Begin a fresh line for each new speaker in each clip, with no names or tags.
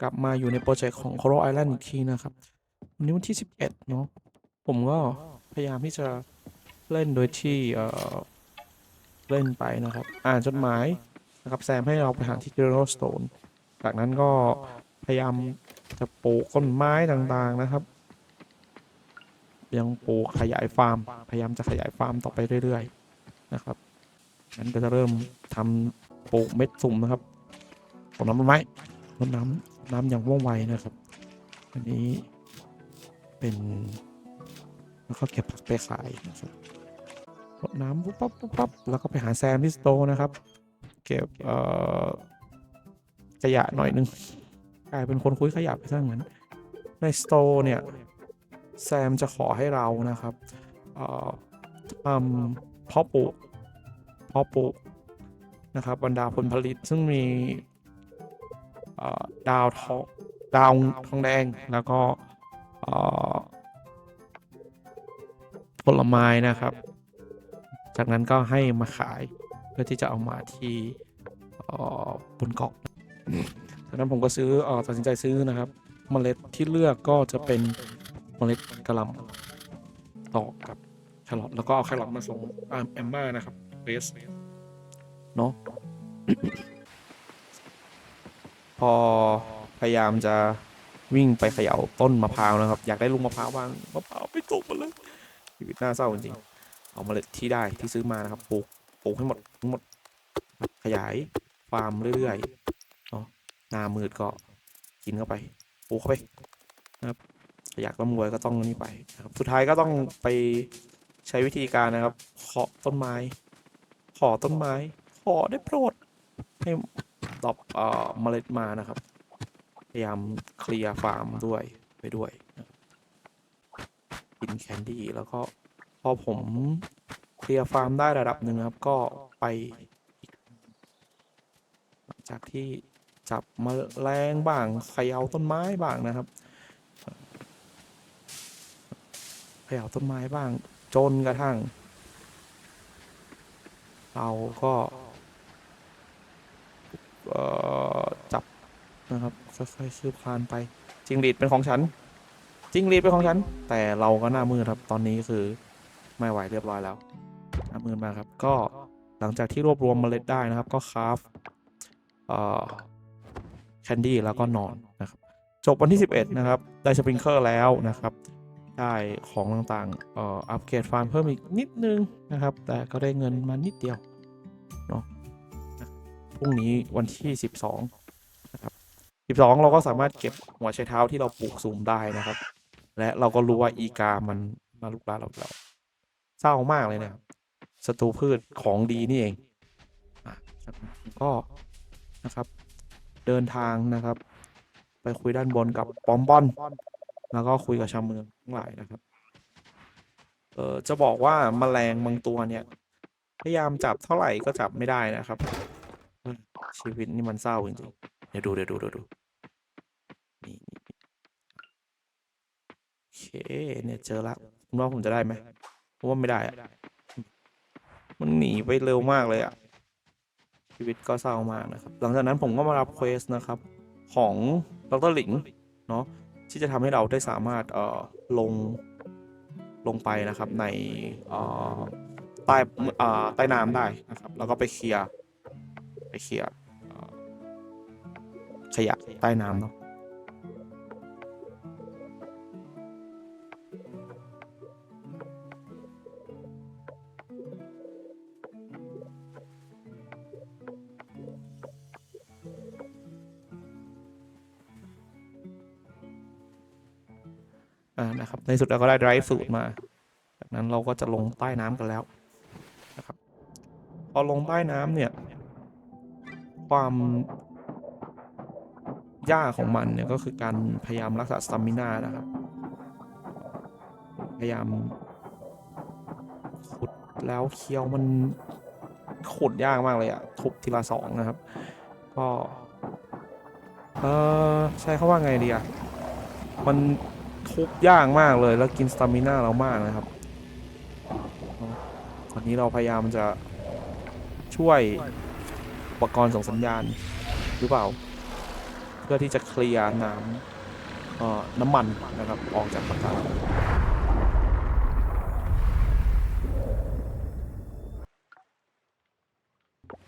กลับมาอยู่ในโปรเจกต์ของ Coral Island อีกทีนะครับวันนี้วันที่ 11 เนาะผมก็พยายามที่จะเล่นโดยที่เอ่อเล่นไปนะครับ อ่านจดหมายนะครับแซมให้เราไปหาที่ General Stone จากนั้นก็พยายามจะปลูกต้นไม้ต่างๆนะครับ ยังปลูกขยายฟาร์ม พยายามจะขยายฟาร์มต่อไปเรื่อยๆนะครับงั้นก็จะเริ่มทำปลูกเม็ดสุ่มนะครับรดน้ำต้นไม้รดน้ำ น้ำอย่างว่องไวนะครับ อันนี้เป็น แล้วก็เก็บผักไปขายนะครับรดน้ำปุ๊บปั๊บปุ๊บปั๊บแล้วก็ไปหาแซมที่สโตร์นะครับ เก็บเอ่อขยะหน่อยนึงกลายเป็นคนคุยขยะไปซะงั้นในสโตร์เนี่ยแซมจะขอให้เรานะครับเอ่อทำเพาะปลูกเพาะปลูกนะครับบรรดาผลผลิตซึ่งมี ดาวทองดาวทองแดงแล้วก็ผลไม้นะครับ จากนั้นก็ให้มาขายเพื่อที่จะเอามาที่บนเกาะจากนั้นผมก็ซื้ออตัดสินใจซื้อนะครับ เมล็ดที่เลือกก็จะเป็นเมล็ดกระหลำต่อกับแครอทแล้วก็เอาแครอทมาส่งแอมม่านะครับเรสเนาะ พอพยายามจะวิ่งไปเขย่าต้นมะพร้าวนะครับ อยากได้ลูกมะพร้าวบ้างมะพร้าวไม่ตกมาเลยชีวิตน่าเศร้าจริงๆเอาเล็ดที่ได้ที่ซื้อมานะครับปลูกปลูกให้หมดทั้งหมด ขยายฟาร์มเรื่อยๆเนาะหน้ามืดก็กินเข้าไปปลูกเข้าไปนะครับอยากร่ำรวยก็ต้องนี่ไปนะครับสุดท้ายก็ต้องไปใช้วิธีการนะครับเคาะต้นไม้ขอต้นไม้ขอได้โปรดให้ ตอบเอ่อเมล็ดมานะครับ พยายามเคลียร์ฟาร์มด้วยไปด้วย กินแคนดี้แล้วก็พอผมเคลียร์ฟาร์มได้ระดับหนึ่งครับ ก็ไปหลังจากที่จับแมลงบ้างเขย่าต้นไม้บ้างนะครับเขย่าต้นไม้บ้าง จนกระทั่ง เราก็ จับนะครับค่อยๆคืบคลานไปจิงหรีดเป็นของฉันจิงหรีดเป็นของฉัน แต่เราก็หน้ามืดครับ ตอนนี้คือไม่ไหวเรียบร้อยแล้วหน้ามืดมากครับ ก็หลังจากที่รวบรวมเมล็ดได้นะครับ ก็คราฟแคนดี้แล้วก็นอนนะครับ จบวันที่ 11 นะครับ ได้สปริงเกอร์แล้วนะครับ ได้ของต่างๆอัปเกรดฟาร์มเพิ่มอีกนิดนึงนะครับ แต่ก็ได้เงินมานิดเดียวเนาะ พรุ่งนี้วันที่ 12นะครับ12 เราก็สามารถเก็บหัวไชเท้าที่เราปลูกสูงได้นะครับ และเราก็รู้ว่าอีกามันมาลุกลานเราเราเศร้ามากเลยนะครับศัตรูพืชของดีนี่เองก็นะครับ เดินทางนะครับ ไปคุยด้านบนกับปอมบอน แล้วก็คุยกับชาวเมืองทั้งหลายนะครับ เออจะบอกว่าแมลงบางตัวเนี่ย พยายามจับเท่าไหร่ก็จับไม่ได้นะครับ ชีวิตนี่มันเศร้าจริงๆ เดี๋ยวดูเดี๋ยวดูเดี๋ยวดู นี่โอเคเนี่ยเจอละคุณว่าผมจะได้ไหมผมว่าไม่ได้อะมันหนีไปเร็วมากเลยอะชีวิตก็เศร้ามากนะครับ หลังจากนั้นผมก็มารับเควสนะครับ ของดรหลิงเนาะที่จะทำให้เราได้สามารถเอ่อลงลงไปนะครับในเอ่อใต้เอ่อใต้น้ำได้นะครับ แล้วก็ไปเคลียร์ เคลียร์ขยะใต้น้ำเนาะอ่านะครับในสุดเราก็ได้ drive สูตรมา จากนั้นเราก็จะลงใต้น้ำกันแล้วนะครับ พอลงใต้น้ำเนี่ย ความยากของมันเนี่ยก็คือการพยายามรักษาสตามินานะครับ พยายามขุดแล้วเคี้ยวมันขุดยากมากเลยอะทุบทีละสองนะครับ ก็เออใช้คาว่าไงดีอะมันทุบยากมากเลยแล้วกินสตามินาเรามากนะครับเนอะตอนนี้เราพยายามจะช่วย อุปกรณ์ส่งสัญญาณหรือเปล่า เพื่อที่จะเคลียร์น้ำน้ำมันนะครับออกจากปะการัง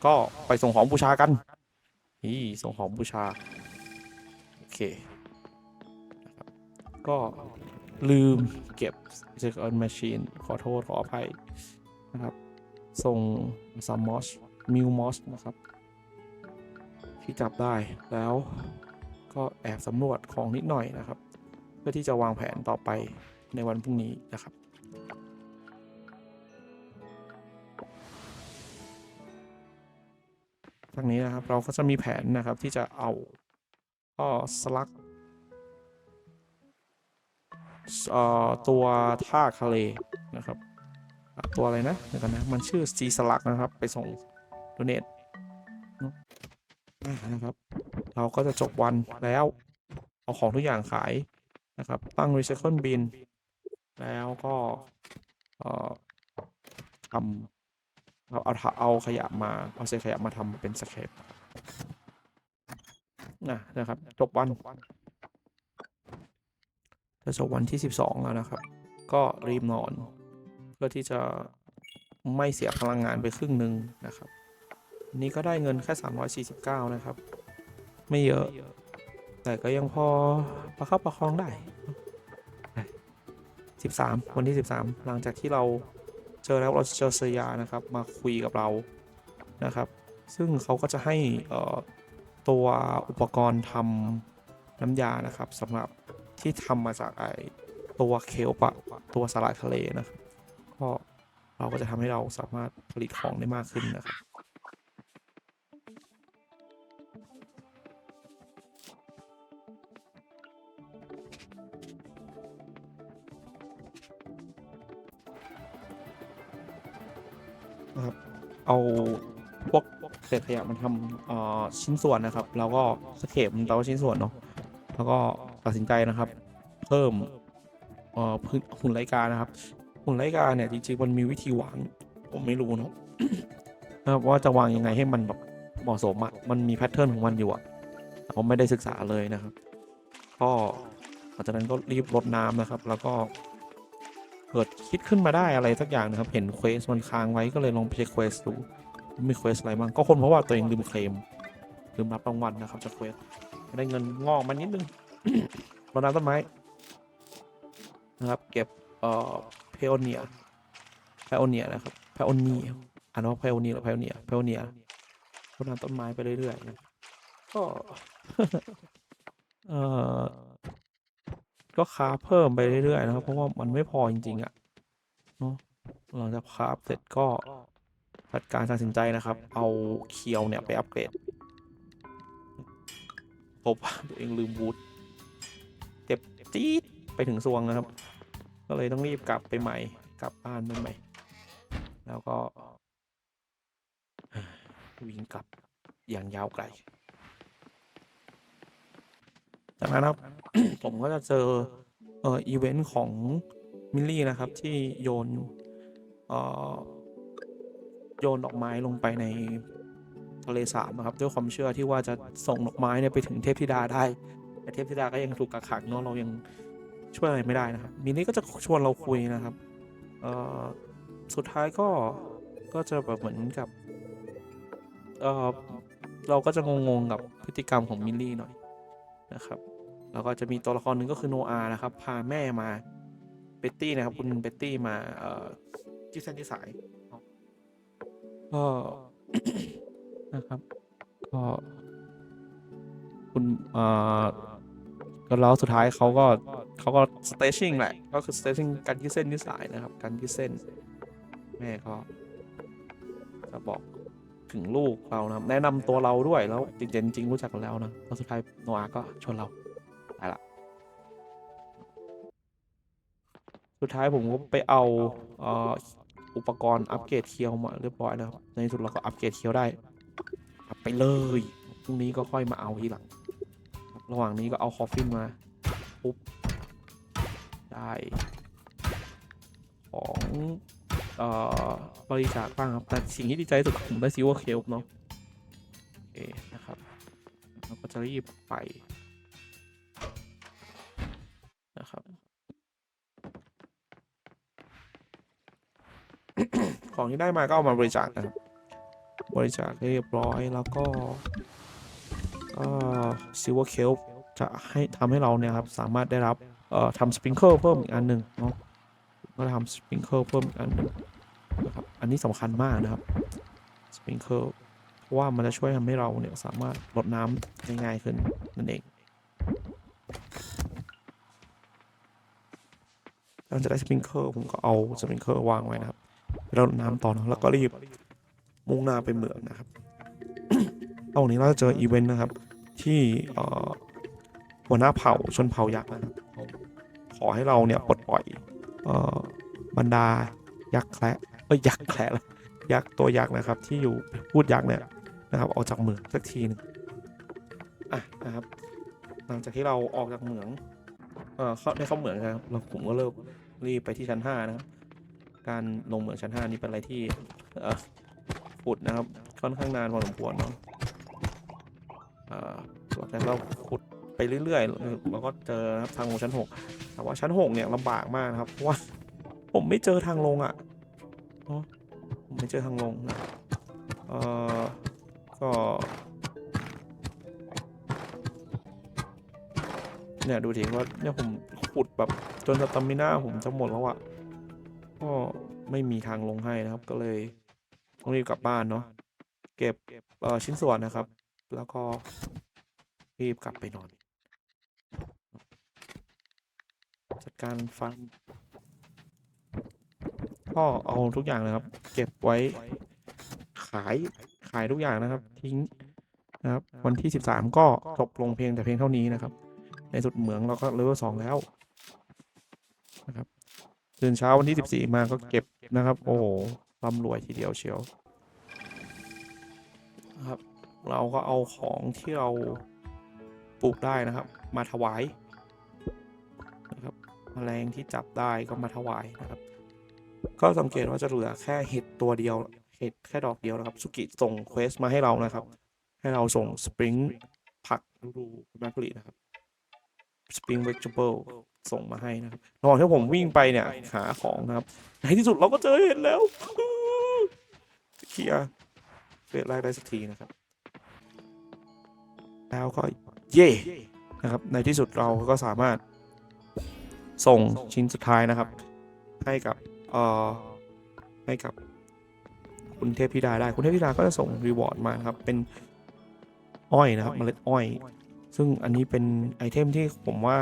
ก็ไปส่งของบูชากันนี่ส่งของบูชา โอเค ก็ลืมเก็บ Second Machine ขอโทษขออภัยนะครับ ส่งซัมมอสมิวมอสนะครับ ที่จับได้แล้วก็แอบสำรวจของนิดหน่อยนะครับ เพื่อที่จะวางแผนต่อไปในวันพรุ่งนี้นะครับทางนี้นะครับเราก็จะมีแผนนะครับที่จะเอาก็สลักตัวท่าทะเลนะครับ ตัวอะไรนะเดี๋ยวกันนะ มันชื่อซีสลักนะครับ ไปส่งโดเนท นะครับ เราก็จะจบวันแล้วเอาของทุกอย่างขายนะครับ ตั้ง recycle bin แล้วก็เอ่อทำเอาเอาเอาเอาขยะมา เอาเศษขยะมาทำเป็นสเคปนะนะครับ จบวันจะจบวันที่ 12 แล้วนะครับ ก็รีบนอน เพื่อที่จะไม่เสียพลังงานไปครึ่งหนึ่งนะครับ นี้ก็ได้เงินแค่ 349 นะครับ ไม่เยอะ แต่ก็ยังพอประคับประคองได้ 13 วันที่ 13 หลังจากที่เราเจอแล้วเราเจอเซียานะครับ มาคุยกับเรานะครับ ซึ่งเขาก็จะให้ตัวอุปกรณ์ทำน้ำยานะครับสำหรับที่ทำมาจากไอตัวเคลปะตัวสลัดทะเลนะครับก็เราก็จะทำให้เราสามารถผลิตของได้มากขึ้นนะครับ เอาพวกเศษขยะมันทำชิ้นส่วนนะครับ แล้วก็สเคปมันแปลว่าชิ้นส่วนเนาะแล้วก็ตัดสินใจนะครับ เพิ่มพื้นหุ่นไลกานะครับ หุ่นไลกาเนี่ยจริงๆมันมีวิธีวางผมไม่รู้เนาะนะครับว่าจะวางยังไงให้มันแบบเหมาะสมอะมันมีแพทเทิร์นของมันอยู่อะแต่ผมไม่ได้ศึกษาเลยนะครับ ก็หลังจากนั้นก็รีบรดน้ำนะครับ แล้วก็ เกิดคิดขึ้นมาได้อะไรสักอย่างนะครับ เห็นเควสมันค้างไว้ก็เลยลองไปเช็คเควสดูมีเควสอะไรบ้างก็คนเพราะว่าตัวเองลืมเคลมลืมรับรางวัลนะครับจากเควสได้เงินงอกมานิดนึงรดน้ำต้นไม้นะครับ เก็บเอ่อเพโอเนียเพโอเนียนะครับเพโอเนียอ่านว่าเพโอเนียหรือเพโอเนียเพโอเนียรดน้ำต้นไม้ไปเรื่อยๆนะก็เอ่อ ก็คราฟเพิ่มไปเรื่อยๆนะครับ เพราะว่ามันไม่พอจริงๆอะเนาะหลังจากคราฟเสร็จก็จัดการตัดสินใจนะครับ เอาเคียวเนี่ยไปอัปเกรดพบตัวเองลืมบูทเจ็บจี๊ดไปถึงซวงนะครับ ก็เลยต้องรีบกลับไปใหม่ กลับบ้านไปใหม่ แล้วก็วิ่งกลับอย่างยาวไกล จากนั้นครับผมก็จะเจอเอ่ออีเวนต์ของมิลลี่นะครับที่โยนเอ่อโยนดอกไม้ลงไปในทะเลสาบนะครับด้วยความเชื่อที่ว่าจะส่งดอกไม้เนี่ยไปถึงเทพธิดาได้ แต่เทพธิดาก็ยังถูกกักขังเนาะเรายังช่วยอะไรไม่ได้นะครับมิลลี่ก็จะชวนเราคุยนะครับเอ่อสุดท้ายก็ก็จะแบบเหมือนกับเอ่อเราก็จะงงๆกับพฤติกรรมของมิลลี่หน่อยนะครับ แล้วก็จะมีตัวละครหนึ่งก็คือโนอาห์นะครับ พาแม่มาเบตตี้นะครับ คุณเบตตี้มาเอ่อที่เส้นที่สายก็นะครับก็คุณเอ่อก็แล้วสุดท้ายเขาก็เขาก็สเตชิ่งแหละ ก็คือสเตชิ่งการยืดเส้นยืดสายนะครับ การยืดเส้น แม่ก็จะบอกถึงลูกเรานะครับแนะนำตัวเราด้วยแล้วจริงๆจริงๆรู้จักกันแล้วนะแล้วสุดท้ายโนอาห์ก็ชวนเรา สุดท้ายผมก็ไปเอาเอ,อุปกรณ์อัปเกรดเคียวมาเรียบร้อยแล้วครับในที่สุดเราก็อัปเกรดเคียวได้อัพไปเลยพรุ่งนี้ก็ค่อยมาเอาทีหลัง ระหว่างนี้ก็เอาคอฟฟินมาปุ๊บได้ของเอ่อบริจาคบ้างครับ แต่สิ่งที่ดีใจสุดผมได้ซิวเวอร์เคลเนาะโอเคนะครับเราก็จะรีบไป ของที่ได้มาก็เอามาบริจาคนะครับบริจาคเรียบร้อยแล้วก็ซิลเวอร์เคลจะให้ทำให้เราเนี่ยครับสามารถได้รับทำสปริงเกิลเพิ่มอีกอันหนึ่งเนาะก็ทำสปริงเกิลเพิ่มอีกอันนึงนะครับอันนี้สำคัญมากนะครับสปริงเกิลเพราะว่ามันจะช่วยทำให้เราเนี่ยสามารถลดน้ำได้ง่ายขึ้นนั่นเองหลังจากได้สปริงเกิลผมก็เอาสปริงเกิลวางไว้นะครับ แล้วรดน้ำต่อเนอะแล้วก็รีบมุ่งหน้าไปเมืองนะครับตรงนี้เราจะเจออีเวนต์นะครับ ที่หัวหน้าเผ่าชนเผ่ายักษ์นะครับขอให้เราเนี่ยปลดปล่อยอบรรดายักษ์แคระเอ้ยยักษ์แคระละยักษ์ตัวยักษ์นะครับ ที่อยู่พูดยักษ์เนี่ยนะครับออกจากเมืองสักทีหนึงอะนะครับ หลังจากที่เราออกจากเหมืองเอ่อเข้าได้เข้าเหมืองนะครับเราผมก็เริ่มรีบไปที่ชั้นห้านะครับ การลงเหมืองชั้นห้านี่เป็นอะไรที่ขุดนะครับ ค่อนข้างนานพอสมควรเนาะอ่าหลังจากเราขุดไปเรื่อยๆเราก็เจอนะครับทางลงชั้นหกแต่ว่าชั้นหกเนี่ยลำบากมากนะครับ เพราะว่าผมไม่เจอทางลงอะ่ะผมไม่เจอทางลงนะ เออก็เนี่ยดูดิว่าเนี่ยผมขุดแบบจนสตามิน่าผมจะหมดแล้วอะ่ะ ก็ไม่มีทางลงให้นะครับ ก็เลยต้องรีบกลับบ้านเนาะเก็บเอ่อชิ้นส่วนนะครับ แล้วก็รีบกลับไปนอน จัดการฟันก็เอาทุกอย่างเลยครับ เก็บไว้ขายขายทุกอย่างนะครับ ทิ้งนะครับ วันที่ 13 ก็จบลงเพียงแต่เพียงเท่านี้นะครับ ในสุดเหมืองเราก็เลเวลสองแล้ว ตื่นเช้าวันที่ 14 มาก็เก็บนะครับ โอ้โหร่ำรวยทีเดียวเชียวนะครับ เราก็เอาของที่เราปลูกได้นะครับ มาถวายนะครับแมลงที่จับได้ก็มาถวายนะครับ ก็สังเกตว่าจะเหลือแค่เห็ดตัวเดียว เห็ดแค่ดอกเดียวนะครับสุกิส่งเควสมาให้เรานะครับ ให้เราส่งสปริงผักฤดูแมกกลีนะครับสปริงเว g เ t ิ b ล ส่งมาให้นะครับระหว่างที่ผมวิ่งไปเนี่ยหาของนะครับในที่สุดเราก็เจอเห็ดแล้วเคลียร์เฟสแรกได้สักทีนะครับ แล้วก็เย่นะครับ ในที่สุดเราก็สามารถส่งชิ้นสุดท้ายนะครับ ให้กับเอ่อให้กับคุณเทพธิดาได้คุณเทพธิดาก็จะส่งรีวอร์ดมาครับ เป็นอ้อยนะครับเมล็ดอ้อย ซึ่งอันนี้เป็นไอเทมที่ผมว่า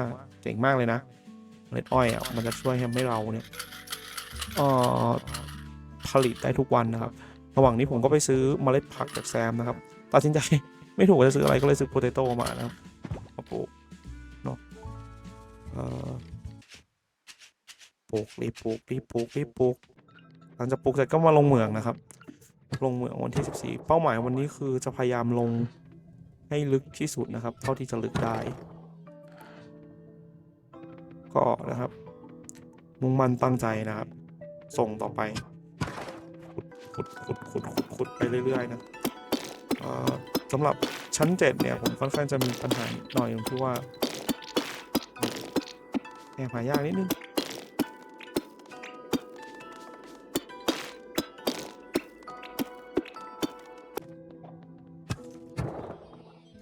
จ๋งมากเลยนะเมล็ดอ้อยอะมันจะช่วยทำให้เราเนี่ยออผลิตได้ทุกวันนะครับ ระหว่างนี้ผมก็ไปซื้อเมล็ดผักจากแซมนะครับตัดสินใจไม่ถูกจะซื้ออะไรก็เลยซื้อโพเตโต้มานะครับมาปลูกเนาะปลูกรีปลูกรีปลูกรีปลูกหลังจากปลูกเสร็จก็มาลงเหมืองนะครับ ลงเหมืองวันที่ 14 เป้าหมายวันนี้คือจะพยายามลงให้ลึกที่สุดนะครับ เท่าที่จะลึกได้ ก็นะครับ มุ่งมั่นตั้งใจนะครับ ส่งต่อไป ขุดขุดขุดขุดขุดไปเรื่อย ๆ นะสำหรับชั้นเจ็ดเนี่ย ผมค่อนข้างจะมีปัญหาหน่อยตรงที่ว่าแอบหายากนิดนึง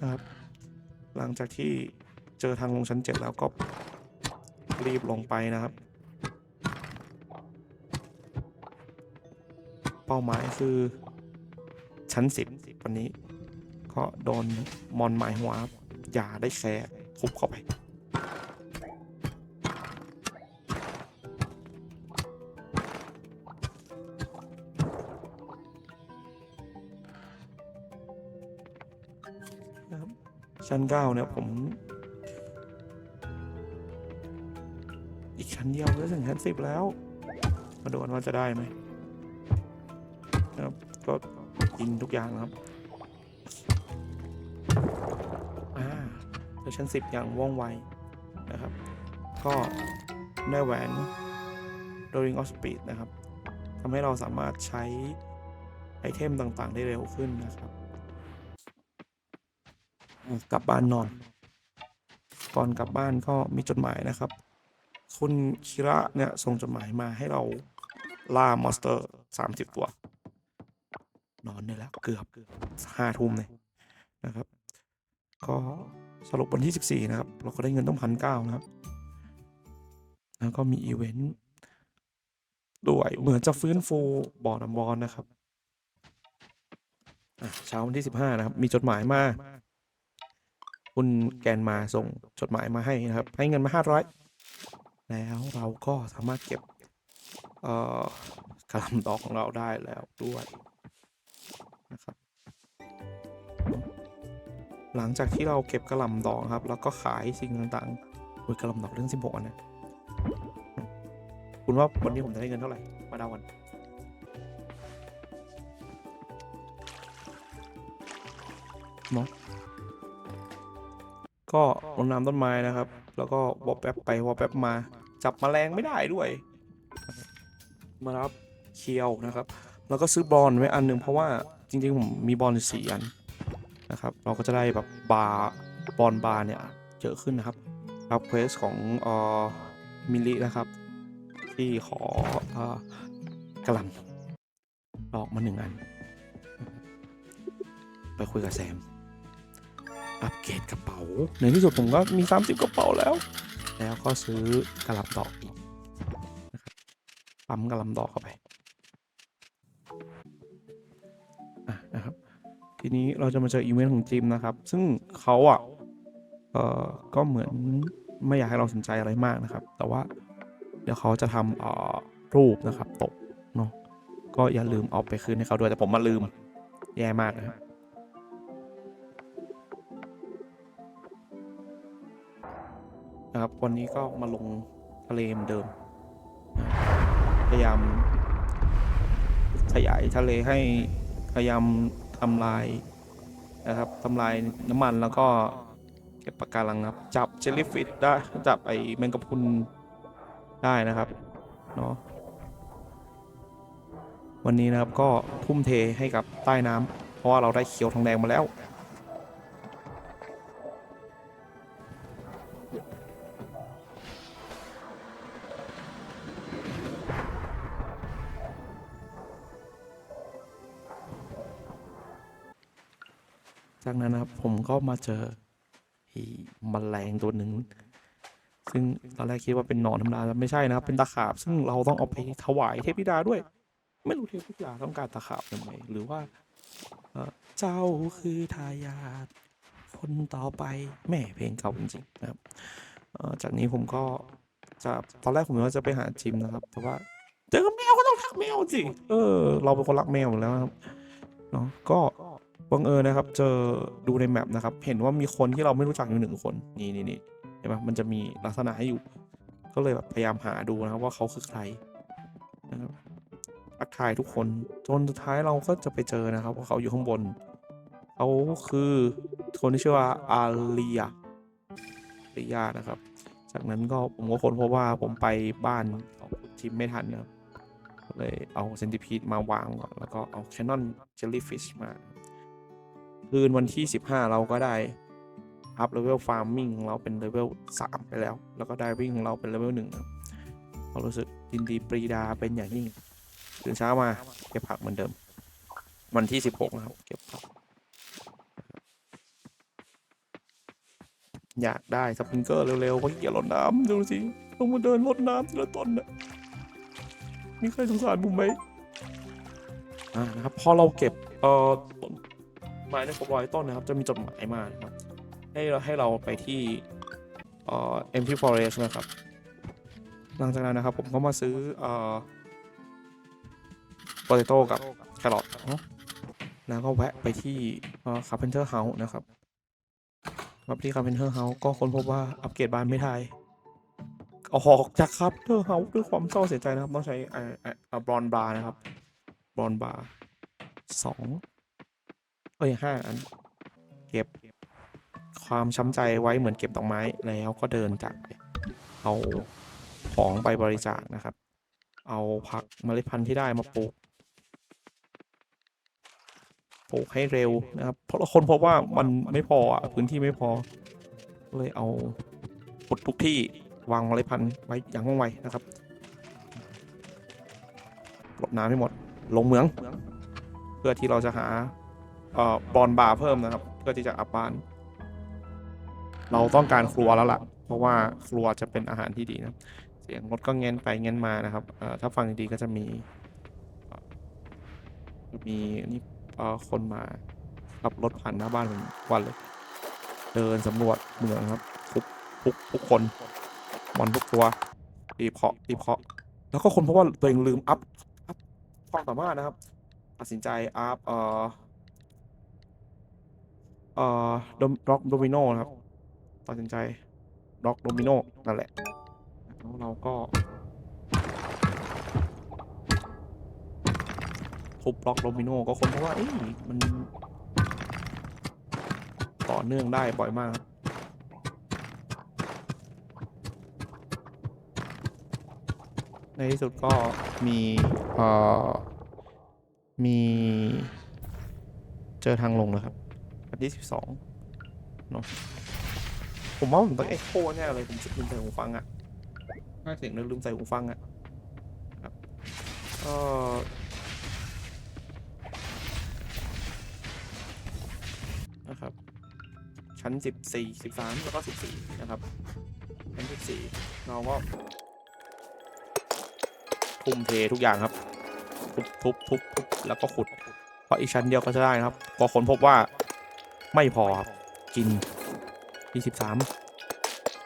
นะครับ หลังจากที่เจอทางลงชั้นเจ็ดแล้วก็ รีบลงไปนะครับ เป้าหมายคือชั้นสิบวันนี้ ก็โดนมอนหมายหัวอย่าได้แสทุบเข้าไปนะครับชั้นเก้าเนี่ยผม อีกชั้นเดียวก็ถึงชั้นสิบแล้ว มาดูกันว่าจะได้ไหมนะครับก็กินทุกอย่างนะครับอ่าเวอร์ชัน10อย่างว่องไวนะครับ ก็ได้แหวน d o r i n g of Speed นะครับทำให้เราสามารถใช้ไอเทมต่างๆ ได้เร็วขึ้นนะครับ กลับบ้านนอน ก่อนกลับบ้านก็มีจดหมายนะครับ คุณคิระเนี่ยส่งจดหมายมาให้เราล่ามอนสเตอร์สามสิบตัว นอนได้แล้วเกือบห้าทุ่มเลยนะครับ ก็สรุปวันที่ 14 นะครับ เราก็ได้เงินต้องพันเก้านะครับ แล้วก็มีอีเวนต์ด้วยเหมือนจะฟื้นฟูบ่อน้ำบอลนะครับเช้าวันที่ 15 นะครับ มีจดหมายมา คุณแกนมาส่งจดหมายมาให้นะครับ ให้เงินมา 500 แล้วเราก็สามารถเก็บ เอ่อกระลำดอกของเราได้แล้วด้วยนะครับ หลังจากที่เราเก็บกระลำดอกครับ แล้วก็ขายสิ่งต่างๆโอ้ยกระลำดอกเรื่องสิบหกอันนะคุณว่าวันนี้ผมจะได้เงินเท่าไหร่ มาเดากันเนาะ ก็รดน้ำต้นไม้นะครับ แล้วก็วอลแป๊บไปวอลแป๊บมา จับแมลงไม่ได้ด้วย มารับเคียวนะครับ แล้วก็ซื้อบอลไว้อันหนึ่งเพราะว่าจริงๆผมมีบอลสี่อันนะครับ เราก็จะได้แบบบาร์บอลบาร์เนี่ยเยอะขึ้นนะครับรับเควสของเออมิลลินะครับ ที่ขออกระลำดอกมาหนึ่งอัน ไปคุยกับแซม อัปเกรดกระเป๋า ในที่สุดผมก็มี 30 กระเป๋าแล้ว แล้วก็ซื้อกระลำดอกอีกนะครับปั๊มกระลำดอกเข้าไปอะนะครับ ทีนี้เราจะมาเจออีเวนต์ของจิมนะครับ ซึ่งเขาอะเอ่อก็เหมือนไม่อยากให้เราสนใจอะไรมากนะครับ แต่ว่าเดี๋ยวเขาจะทำเอ่อรูปนะครับตกเนาะก็อย่าลืมเอาไปคืนให้เขาด้วยแต่ผมมาลืมแย่มากนะครับ นะครับ วันนี้ก็มาลงทะเลเหมือนเดิม พยายามขยายทะเลให้พยายามทำลายนะครับทำลายน้ำมันแล้วก็เก็บปะการังครับ จับเจลลี่ฟิชได้ จับไอแมงกะพรุนได้นะครับเนาะวันนี้นะครับก็ทุ่มเทให้กับใต้น้ำเพราะว่าเราได้เขียวทองแดงมาแล้ว จากนั้นนะครับ ผมก็มาเจอไอ้แมลงตัวหนึ่งซึ่งตอนแรกคิดว่าเป็นหนอนธรรมดาไม่ใช่นะครับเป็นตะขาบ ซึ่งเราต้องเอาไปถวายเทพธิดาด้วย ไม่รู้เทพธิดาต้องการตะขาบทำไมหรือว่าเจ้าคือทายาทคนต่อไปแม่เพลงเก่าจริงๆนะครับจากนี้ผมก็จะตอนแรกผมว่าจะไปหาจิมนะครับ แต่ว่าเจอแมวก็ต้องรักแมวสิเออ เราเป็นคนรักแมวอยู่แล้วนะครับเนาะก็ บังเอิญนะครับ เจอดูในแมปนะครับ เห็นว่ามีคนที่เราไม่รู้จักอยู่หนึ่งคน นี่นี่นี่เห็นปะมันจะมีลักษณะให้อยู่ ก็เลยแบบพยายามหาดูนะครับว่าเขาคือใครนะครับทักทายทุกคน จนสุดท้ายเราก็จะไปเจอนะครับว่าเขาอยู่ข้างบน เขาคือคนที่ชื่อว่าอาเลียอาเลียนะครับ จากนั้นก็ผมก็ค้นพบว่าผมไปบ้านทิมไม่ทันนะครับเลยเอาเซนติพีดมาวางก่อนแล้วก็เอาแคนนอนเจลลี่ฟิชมา คืนวันที่ 15 เราก็ได้อัพเลเวลฟาร์มมิ่งของเราเป็นเลเวล3ไปแล้ว แล้วก็ได้วิ่งของเราเป็นเลเวล1ครับเรารู้สึกยินดีปรีดาเป็นอย่างยิ่งตื่นเช้ามาเก็บผักเหมือนเดิม วันที่ 16 นะครับ เก็บผักอยากได้สปริงเกอร์เร็วๆเพราะเกียรดน้ำดูสิต้องมาเดินรดน้ำทีละต้นนะมีใครสงสารผมไหมอ่านะครับพอเราเก็บเอ่อ ม้ในครบร้อยต้นนะครับ จะมีจดหมายมานะครับ ให้เราให้เราไปที่เอ่อ empty forest นะครับ หลังจากนั้นนะครับ ผมก็มาซื้อเอ่อ potato กับแครอทเนะแล้วก็แวะไปที่เอ่อ carpenter house นะครับมาที่ carpenter house ก็ค้นพบว่าอัปเกรดบ้านไม่ได้เอาออกจาก carpenter house ด้วยความเศร้าเสียใจนะครับ ต้องใช้เอ่อเอ่อบรอนบาร์นะครับบรอนบาร์สอง อ้ยห้าอัน เก็บความช้ำใจไว้เหมือนเก็บดอกไม้แล้วก็เดินจากไปเอาของไปบริจาคนะครับ เอาผักเมล็ดพันธุ์ที่ได้มาปลูกปลูกให้เร็วนะครับ เพราะคนพบว่ามันไม่พออะพื้นที่ไม่พอ เลยเอาปุดทุกที่วางเมล็ดพันธุ์ไว้อย่างว่องไวนะครับรดน้ำให้หมดลงเหมือง เพื่อที่เราจะหา เอ่อบอลบาร์เพิ่มนะครับ เพื่อที่จะอัพบ้าน เราต้องการครัวแล้วล่ะ เพราะว่าครัวจะเป็นอาหารที่ดีนะ เสียงรถก็เง้นไปเง้นมานะครับเอ่อถ้าฟังดีๆก็จะมีมีนี่เอ่อคนมาขับรถผ่านหน้าบ้านผมวันเลย เดินสำรวจเมืองครับทุกทุกทุกคนบอลทุกตัวรีเคาะรีเคาะ แล้วก็คนเพราะว่าตัวเองลืมอัพอัพความสามารถนะครับ ตัดสินใจอัพเอ่อ เอ่อด็อกโดมิโนนะครับตัดสินใจด็อกโดมิโนนั่นแหละแล้วเราก็ทุบบล็อกโดมิโนก็คนเพราะว่าเอ้ยมัน ต่อเนื่องได้บ่อยมากครับในที่สุดก็มีเอ่อมีเจอทางลงแล้วครับ อันที่สิบสองเนาะผมว่าผมต้องเอ็กโคแน่เลยผมลืมใส่หูฟังอะน่าเสียงนึกลืมใส่หูฟังอะครับก็นะครับ ชั้นสิบสี่สิบสามแล้วก็สิบสี่นะครับ ชั้นสิบสี่เราก็ทุ่มเททุกอย่างครับทุบทุบทุบทุบแล้วก็ขุด เพราะอีกชั้นเดียวก็จะได้นะครับ พอค้นพบว่า ไม่พอครับ กินที่สิบสาม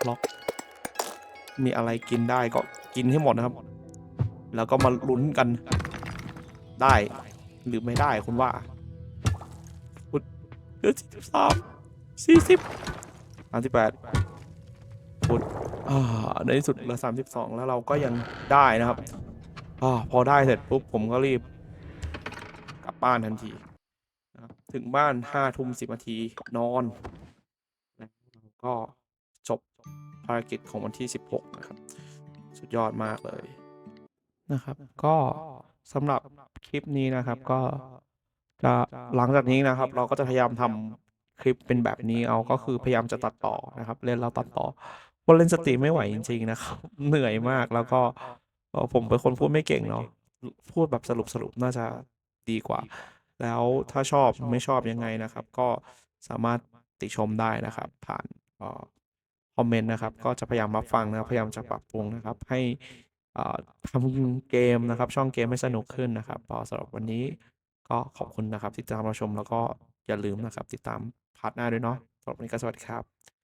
ล็อกมีอะไรกินได้ก็กินให้หมดนะครับ แล้วก็มาลุ้นกันได้ หรือไม่ได้คุณว่าคุณเหลือสิบสามสี่สิบสามสิบแปดพุดอ่าในที่สุดเหลือสามสิบสองแล้วเราก็ยังได้นะครับอ่าพอได้เสร็จปุ๊บผมก็รีบกลับบ้านทันที ถึงบ้านห้าทุ่มสิบนาทีนอนแล้วก็จบภารกิจของวันที่ 16 นะครับ สุดยอดมากเลยนะครับ ก็สำหรับคลิปนี้นะครับ ก็จะหลังจากนี้นะครับ เราก็จะพยายามทำคลิปเป็นแบบนี้เอาก็คือพยายามจะตัดต่อนะครับ เล่นแล้วตัดต่อวันเล่นสตรีมไม่ไหวจริง ๆ นะครับ เหนื่อยมากแล้วก็ผมเป็นคนพูดไม่เก่งเนาะพูดแบบสรุปสรุปน่าจะดีกว่า แล้วถ้าชอบไม่ชอบยังไงนะครับ ก็สามารถติชมได้นะครับ ผ่านเอ่อคอมเมนต์นะครับ ก็จะพยายามรับฟังนะครับพยายามจะปรับปรุงนะครับ ให้เอ่อทำเกมนะครับ ช่องเกมให้สนุกขึ้นนะครับก็สำหรับวันนี้ก็ขอบคุณนะครับที่ติดตามเราชมแล้วก็อย่าลืมนะครับ ติดตามพาร์ทหน้าด้วยเนาะสำหรับวันนี้ก็สวัสดีครับ